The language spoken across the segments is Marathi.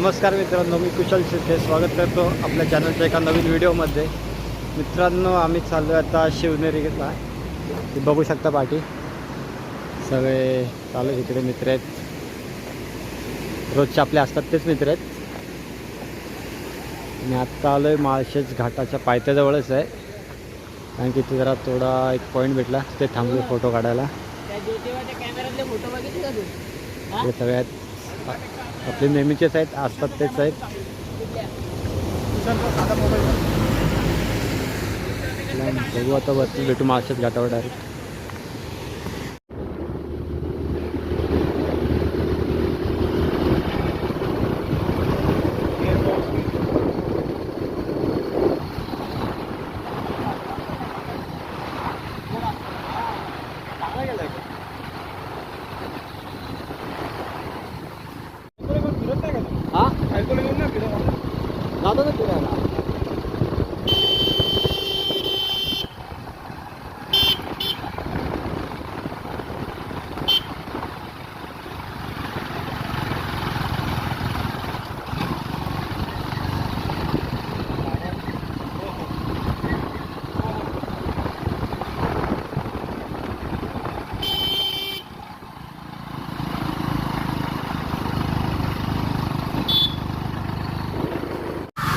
नमस्कार मित्रांनो मी कुशल शिर्के स्वागत करतो आपल्या चॅनलच्या एका नवीन व्हिडिओमध्ये. मित्रांनो आम्ही चाललो आहे आता शिवनेरीला ते बघू शकता पाठी. सगळे चालू इकडे मित्र आहेत. रोजचे आपले असतात तेच मित्र आहेत. आणि आत्ता आलो आहे माळशेज घाटाच्या पायथ्याजवळच आहे. कारण की तिथे जरा थोडा एक पॉईंट भेटला. ते थांबलो फोटो काढायला? हे? सगळ्यात आपले नेहमीचेच आहेत असतात तेच आहेत बघू आता वरती भेटू माळशेज घाटावर डायरेक्ट हा जातो ना फिरायला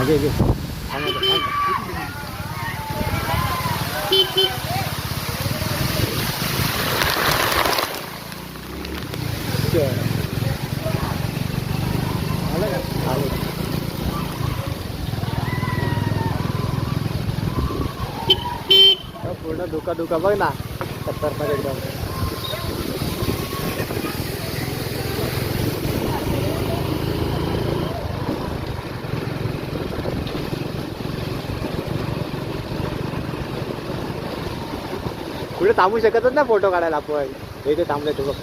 मागे घे थांब आता, थांब. चल. आलं का? आलं. अ, पूर्ण धुका धुका बघ ना खतरनाक एकदम कुठे थांबू शकतच ना फोटो काढायला आपण. हे ते थांबले तू बघ.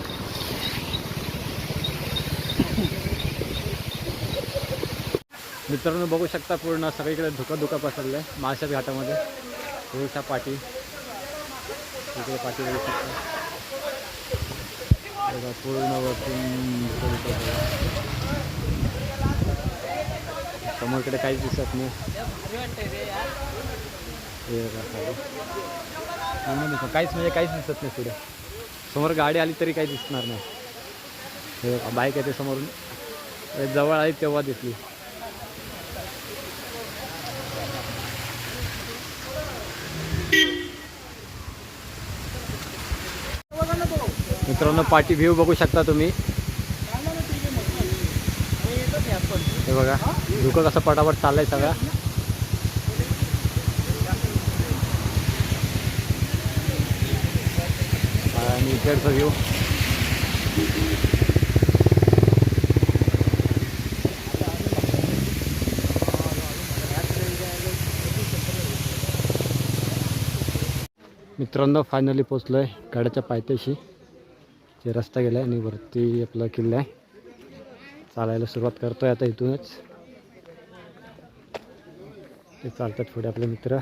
मित्रांनो बघू शकता पूर्ण सगळीकडे धुका धुका पसरलं आहे माळशात घाटामध्ये. थोडसा पाठी इकडे पाठी बघू शकता. पूर्ण वरतून समोरकडे काहीच दिसत नाही. भारी पूर्ण काहीच म्हणजे काहीच दिसत नाही पुढे. समोर गाडी आली तरी काही दिसणार नाही. बाईक आहे बाईक येते समोरून जवळ आली तेव्हा दिसली. मित्रांनो पाठी व्ह्यू बघू शकता तुम्ही. हे बघा धुकं कसं पटापट चाललंय सगळं. आणि इकडचं व्ह्यू मित्रांनो फायनली पोचलो आहे गाड्याच्या पायथ्याशी. जे रस्ता गेला आहे आणि वरती आपला किल्ला आहे. चालायला सुरुवात करतोय आता इथूनच. ते चालतात पुढे आपले मित्र.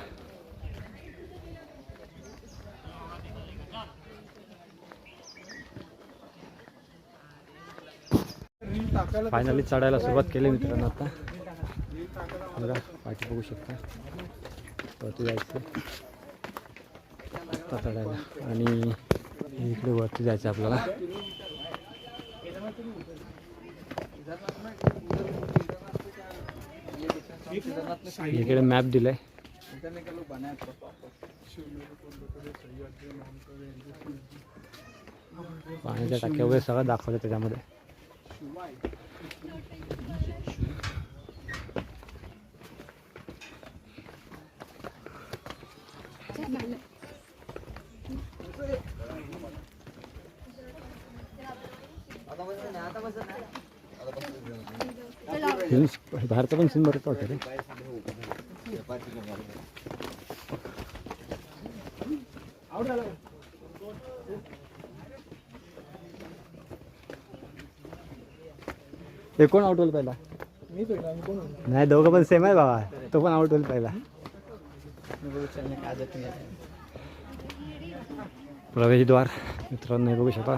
फायनली चढायला सुरुवात केली मित्रांनो आता. बघा पाठी बघू शकता. वरती जायचं. आता चढायला. आणि इकडे वरती जायचं आपल्याला. इकडे मॅप दिलाय. पाण्याच्या टाक्या वगैरे सगळं दाखवलं त्याच्यामध्ये. बाहेरचं पण सीन भरत वाटतं रे. हे कोण आउट होईल पहिला? नाही दोघं पण सेम आहे बाबा. तो पण आउट होईल पहिला. प्रवेशद्वार मित्रांनो बघू शकता.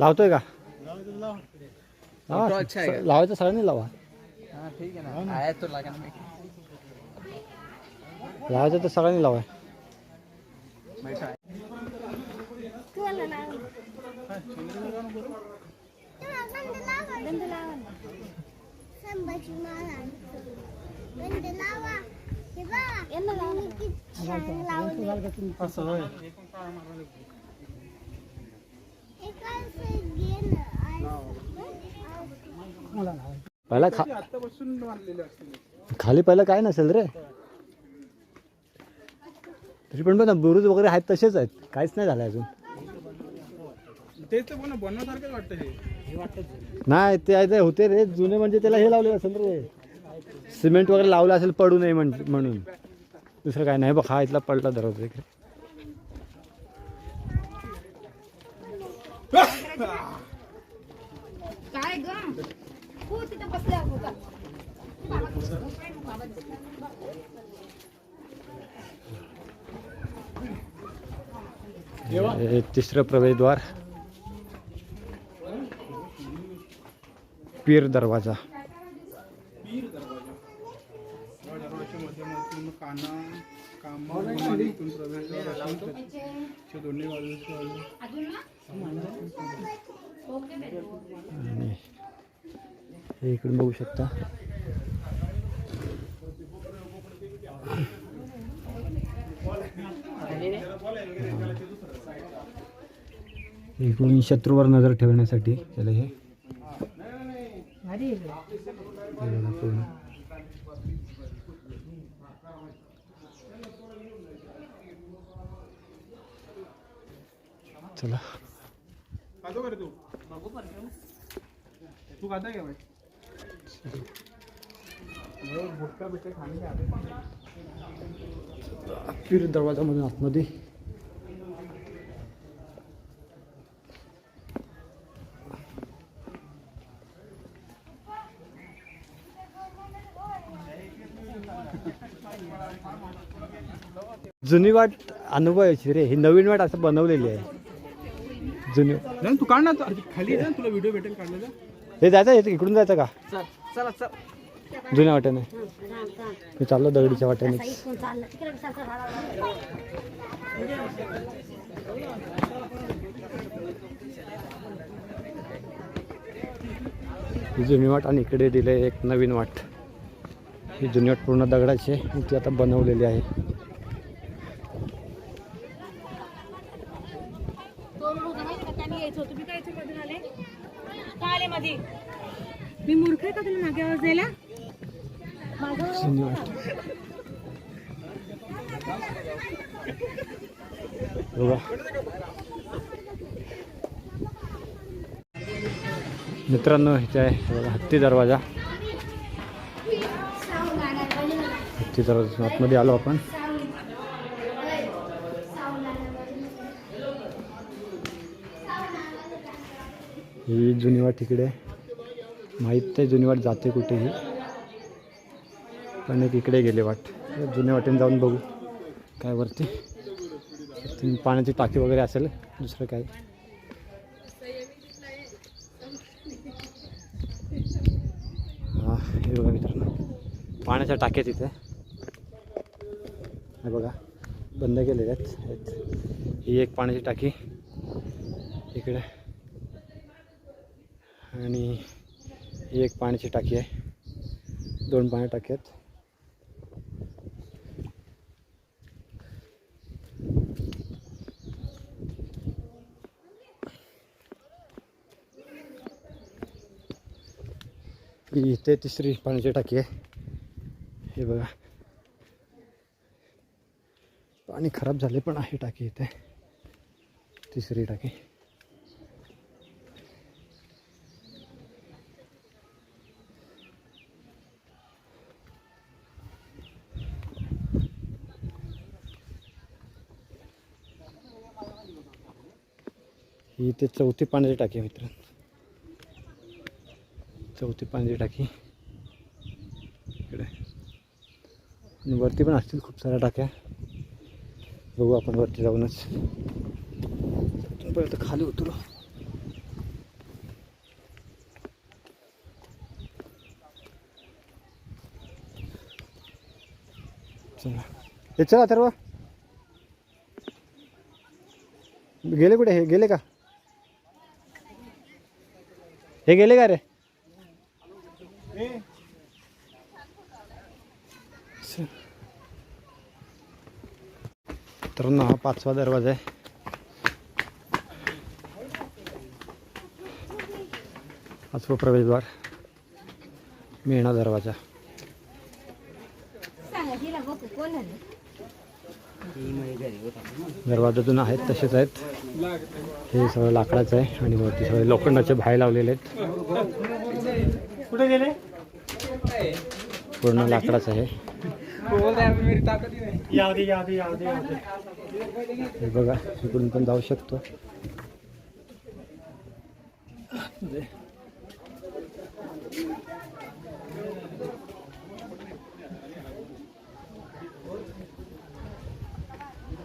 लावतोय का? लावा. अच्छा आहे का? लावायचं सगळ्यांनी लावा. हाँ ठीक है ना. तो लावायचं तर सगळ्यांनी लावा. बैठा है संभाजी महाराज बंद लावा हे बघा मी किती छान लावले एकाच घे ना पहिला खा खाली पहिलं काय नसेल रे? तरी पण बघ ना बुरुज वगैरे आहेत तसेच आहेत. काहीच नाही झालं अजून. तेच तर पण बनवण्यासारखंच वाटतं हे. नाही. ते आहे ते होते रे. जुने म्हणजे त्याला हे लावले असेल रे. सिमेंट वगैरे लावलं असेल पडू नये म्हण म्हणून. दुसरं काय नाही. बघ हा इथला पडला दरवाजा इकडे. काय ग? हो तिथं बसल्या होता हे तिसरं प्रवेशद्वार पीर दरवाजा पीर दरवाजा या दरवाजाच्या माध्यमातून काना कामातून प्रवेशद्वार असून त्याच्या दोन्ही बाजूच्या पीर दरवाजा. हे इकडून बघू शकता. इकडून शत्रूवर नजर ठेवण्यासाठी त्याला हे चला. खातो का रे तू? तू खाता का भाई भुटका बिटका खाणे पीर दरवाजामधून आतमध्ये जुनी वाट अनुभवायची रे ही नवीन वाट असं बनवलेली आहे. जुनी. नाही तू काढ ना तू. अरे खाली तुला व्हिडिओ भेटेल काढलेला. हे जायचं हे इकडून जायचं का? चल चला चल. जुन्या वाट्याने. मी चाललो दगडीच्या वाट्याने. ही जुनी वाट आणि इकडे दिले एक नवीन वाट. ही जुनी वाट पूर्ण दगडाची आहे. आणि ती आता बनवलेली आहे तुम्ही काय इथे मधून आले का आले मध्ये मी मूर्ख आहे का तुला मागे आवाज द्यायला मित्रांनो इथे आहे बघा हत्ती दरवाजा. हत्ती दरवाजा आतमध्ये आलो आपण. ही जुनी वाट तिकडे आहे. माहीत नाही जुनी वाट जाते कुठेही. पण एक इकडे गेले वाट. जुन्या वाटेने जाऊन बघू काय वरती. पाण्याची टाकी वगैरे असेल दुसरं काय. हां हे बघा मित्रांनो. पाण्याच्या टाक्या तिथे. हे बघा बंद केलेल्या आहेत. ही एक पाण्याची टाकी. इकडे. आणि ही एक पाण्याची टाकी आहे. दोन पाणी टाकी आहेत ही इथे तिसरी पाण्याची टाकी आहे. हे बघा. पाणी खराब झाले पण आहे टाकी इथे. तिसरी टाकी. ही ते चौथी पाण्याची टाकी मित्र चौथी पाण्याची टाकी. इकडे. आणि वरती पण असतील खूप साऱ्या टाक्या. बघू आपण वरती जाऊनच. परत खाली उतरू. चला. हे चला तर गेले कुठे? हे गेले का? हे गेले का रे. तर ना हा पाचवा दरवाजा आहे. पाचवा प्रवेशद्वार. मेणा दरवाजा. आलं दरवाजातून आहेत तसेच आहेत. हे सगळं लाकडाचं आहे आणि वरती सगळे लोखंडाचे भाय लावलेले आहेत. कुठे गेले? पूर्ण लाकडाचं आहे. हे बघा इकडून पण जाऊ शकतो.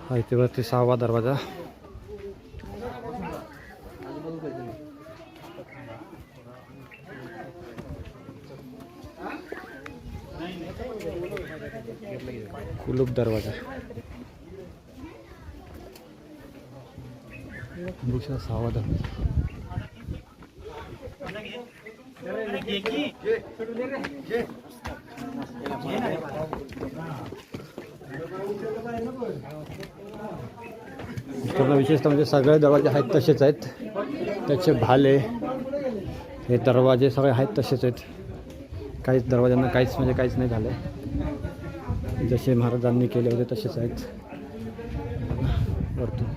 हा इथे वरती सहावा दरवाजा. दरवाजा. भूषा सहावा विशेषतः म्हणजे सगळे दरवाजे आहेत तसेच आहेत. त्याचे भाले हे दरवाजे सगळे आहेत तसेच आहेत. काहीच दरवाज्यांना काहीच म्हणजे काहीच नाही झालं जसे महाराजांनी केले होते तसेच आहेत. वरतून.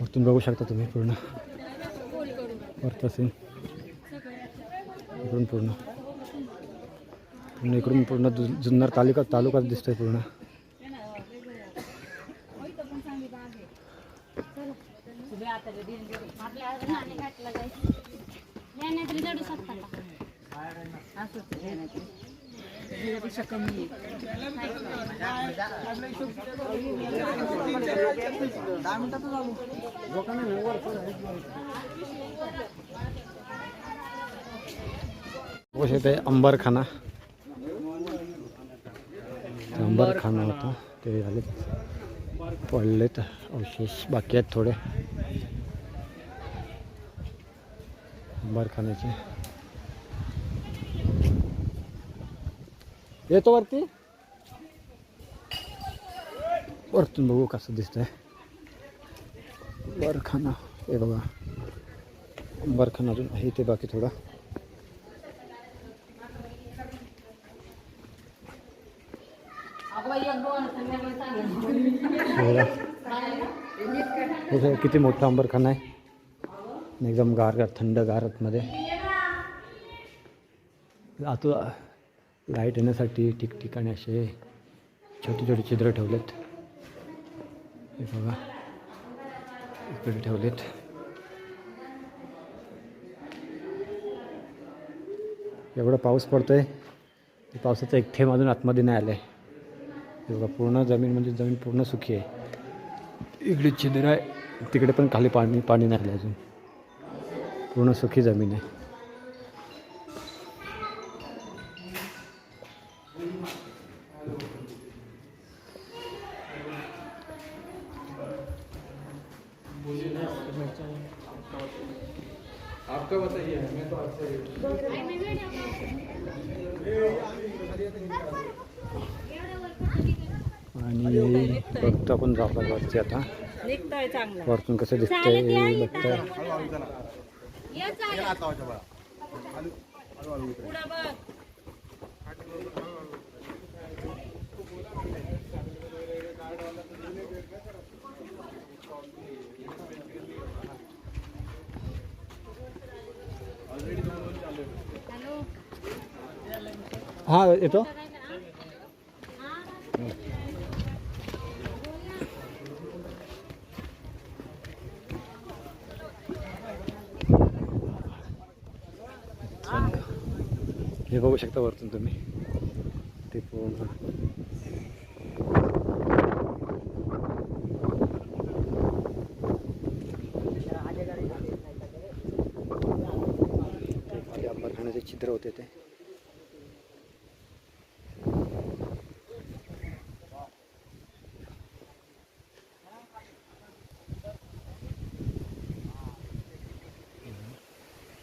वरतून बघू शकता तुम्ही पूर्ण. वरचा सीन इकडून पूर्ण. पूर्ण इकडून पूर्ण जु जुन्नर तालुका तालुकाच दिसतोय पूर्ण नाही तरी जडू शकता बघू शकते अंबरखाना. अंबरखाना होता. ते झाले. पडलेत. अवशेष बाकी आहेत थोडे. अंबरखान्याचे. येतो वरती. वरतून बघू कसं दिसतंय. बरखाना हे बघा. बरखाना अजून आहे ते बाकी थोडा. किती मोठा अंबरखाना आहे. एकदम गारगार थंड गारतमध्ये आतू लाइट येण्यासाठी ठिकठिकाणी असे छोटे छोटे छिद्र ठेवलेत. हे बघा. इकडे ठेवलेत. एवढा पाऊस पडतोय. ते पावसाचा एक थेंब अजून आतमध्ये नाही आलं आहे बघा पूर्ण जमीन म्हणजे जमीन पूर्ण सुखी आहे. इकडे छिद्र आहे. तिकडे पण खाली पाणी पाणी नाही आलं अजून. पूर्ण सुखी जमीन आहे. आपका बताइए मैं तो आपसे आणि बघतो आपण जाऊ वरती आता. वरतून कसं दिसतंय बघतोय. पुढं बघ. हा येतो. हे बघू शकता वरतून तुम्ही. ते पूर्ण. खाण्याचे चित्र होते ते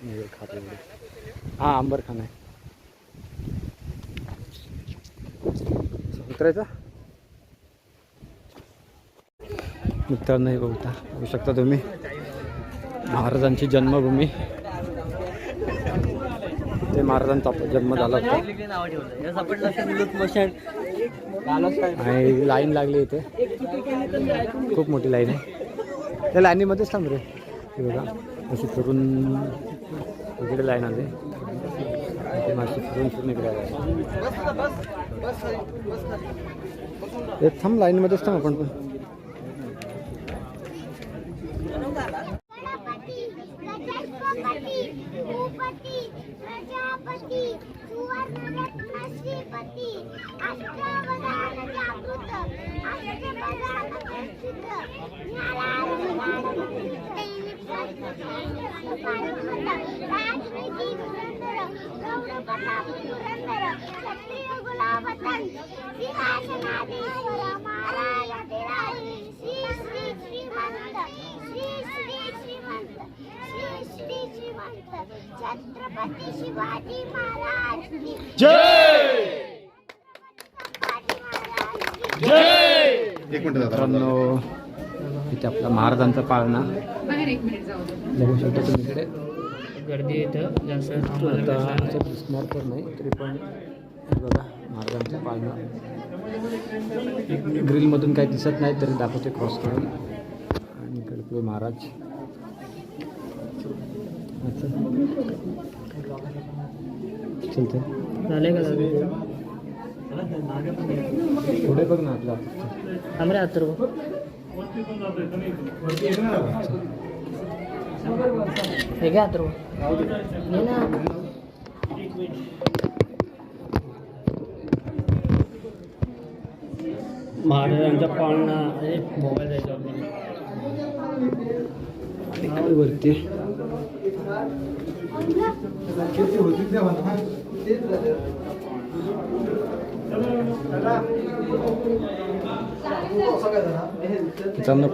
हे खाते वगैरे. हा अंबरखाना आहे. उतरायचं? मित्रांनो हे बघता बघू शकता तुम्ही. महाराजांची जन्मभूमी. ते महाराजांचा आपला जन्म झाला होता. आणि लाईन लागली इथे. खूप मोठी लाईन आहे. त्या लाईनीमध्येच थांब रे. हे बघा अशी फिरून इकडे लाईन आली. इथे माशी फिरून फिरून हे थांब लाईनमध्येच थांब आपण पण छत्रपती शिवाजी महाराज मित्रांनो इथे आपला महाराजांचा पाळणा. बघू शकता तुम्ही इकडे. गर्दी येतं जास्त आता दिसणार तर नाही तरी पण बघा महाराजांचा पाळणा. ग्रिलमधून काही दिसत नाही तरी दाखवते क्रॉस करून. आणि इकडे महाराज. चलते. झाले का पुढे बघ ना आपला थांबरे अथर्व हे घ्या अथर्व घे ना. महाराजांचा पाळणा मोबाईल द्यायचा वरती.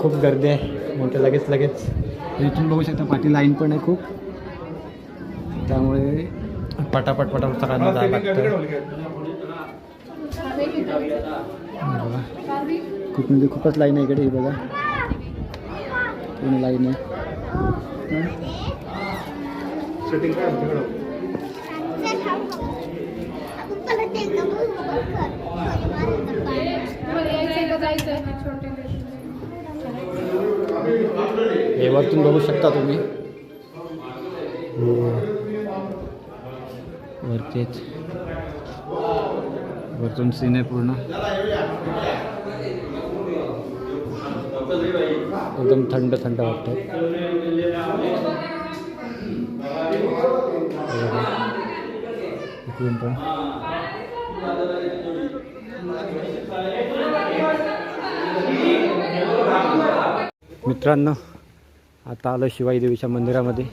खूप गर्दी आहे. मोठे लगेच लगेच. इथून बघू शकता पाठी लाईन पण आहे खूप. त्यामुळे पटापट पटापट सगळ्यांना जायला लागतं. बघा खूप म्हणजे खूपच लाईन आहे इकडे ही बघा. पूर्ण लाईन आहे काय होतं तिकडं? आपण परत एकदा हे वरतून बघू शकता तुम्ही. वरतीच. वरतून सीन आहे पूर्ण. एकदम थंड थंड वाटतं इकडून पण. मित्रांनो आता आलं शिवाई देवीच्या मंदिरामध्ये.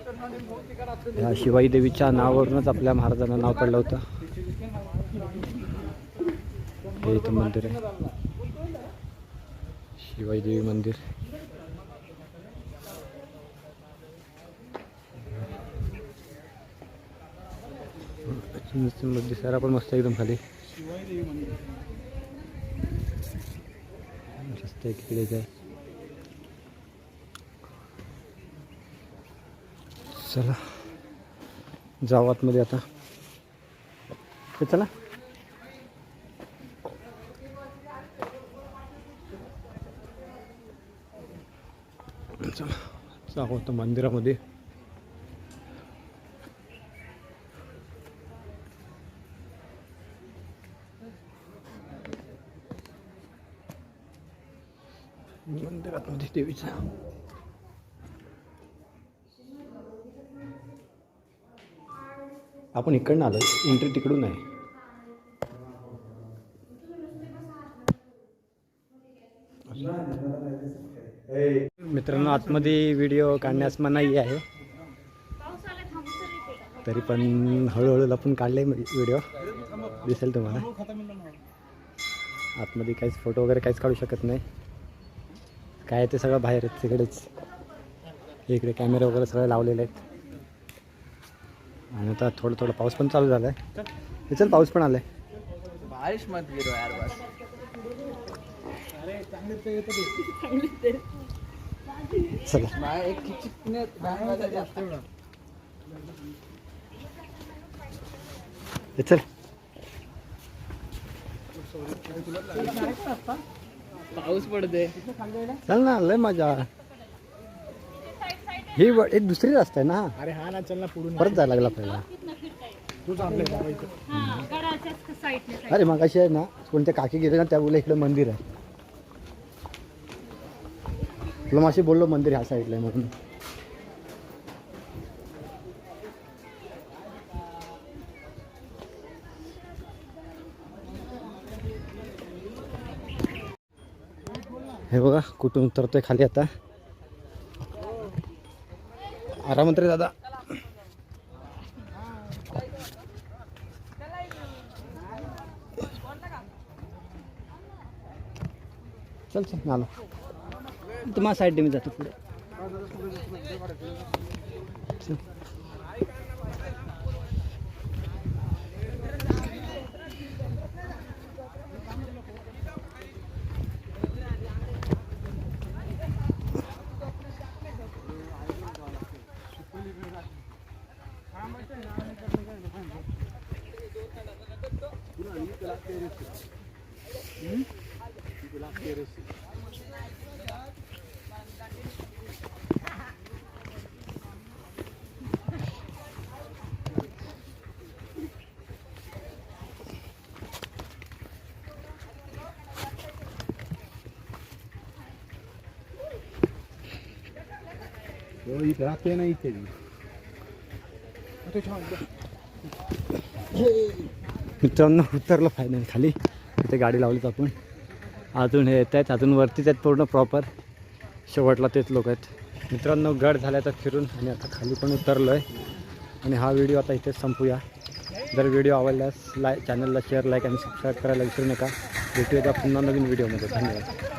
या शिवाई देवीच्या नावावरूनच आपल्या महाराजांना नाव पडलं होतं. हे इथं मंदिर आहे. शिवाई देवी मंदिर. दिसायला पण मस्त एकदम खाली. मस्त आहे तिकडेच काय चला जाऊ आतमध्ये आता. चला. चला जाऊ आता मंदिरामध्ये. मंदिरात मध्ये देवीचा आपण इकडनं आलो. एंट्री तिकडून आहे. मित्रांनो आतमध्ये व्हिडिओ काढण्यास मनाई आहे. तरी पण हळूहळू लपून काढले व्हिडिओ दिसेल तुम्हाला. आतमध्ये काहीच फोटो वगैरे काहीच काढू शकत नाही. काय आहे ते सगळं बाहेर आहेत तिकडेच. इकडे कॅमेरे वगैरे सगळे लावलेले आहेत. आणि आता थोडं थोडं पाऊस पण चालू झाला आहे चल पाऊस पण आलाय. बारिश मत गिरो यार बस. चला. एक जास्त हे पाऊस पडते चल ना लय मजा. ही व- एक दुसरी रस्ता आहे ना. हा. अरे हा ना चल ना पुढून. परत जायला लागला पहिला तूच आपले बाबा इथं हा गडाच्याच साईडने अरे मग अशी आहे ना कोणत्या काकी गेले ना त्या बोलले इकडे मंदिर आहे. तुला माशी बोललो मंदिर ह्या साईडला आहे म्हणून. हे बघा कुठून उतरतोय खाली आता. आरामात रे दादा. चल चल आलो तर माझ्या साईडने मी जातो पुढे. चल. हो, pena राहते ना इथे मित्रांनो उतरलं फायनल खाली. इथे गाडी लावलीच आपण अजून हे येत आहेत. अजून वरतीच आहेत पूर्ण प्रॉपर शेवटला तेच लोक आहेत. मित्रांनो गड झाल्या तर फिरून आणि आता खाली पण उतरलो आहे. आणि हा व्हिडिओ आता इथेच संपूया. जर व्हिडिओ आवडल्यास लाय चॅनलला शेअर लाईक आणि सबस्क्राईब करायला विसरू नका भेटूया पुन्हा नवीन व्हिडिओमध्ये धन्यवाद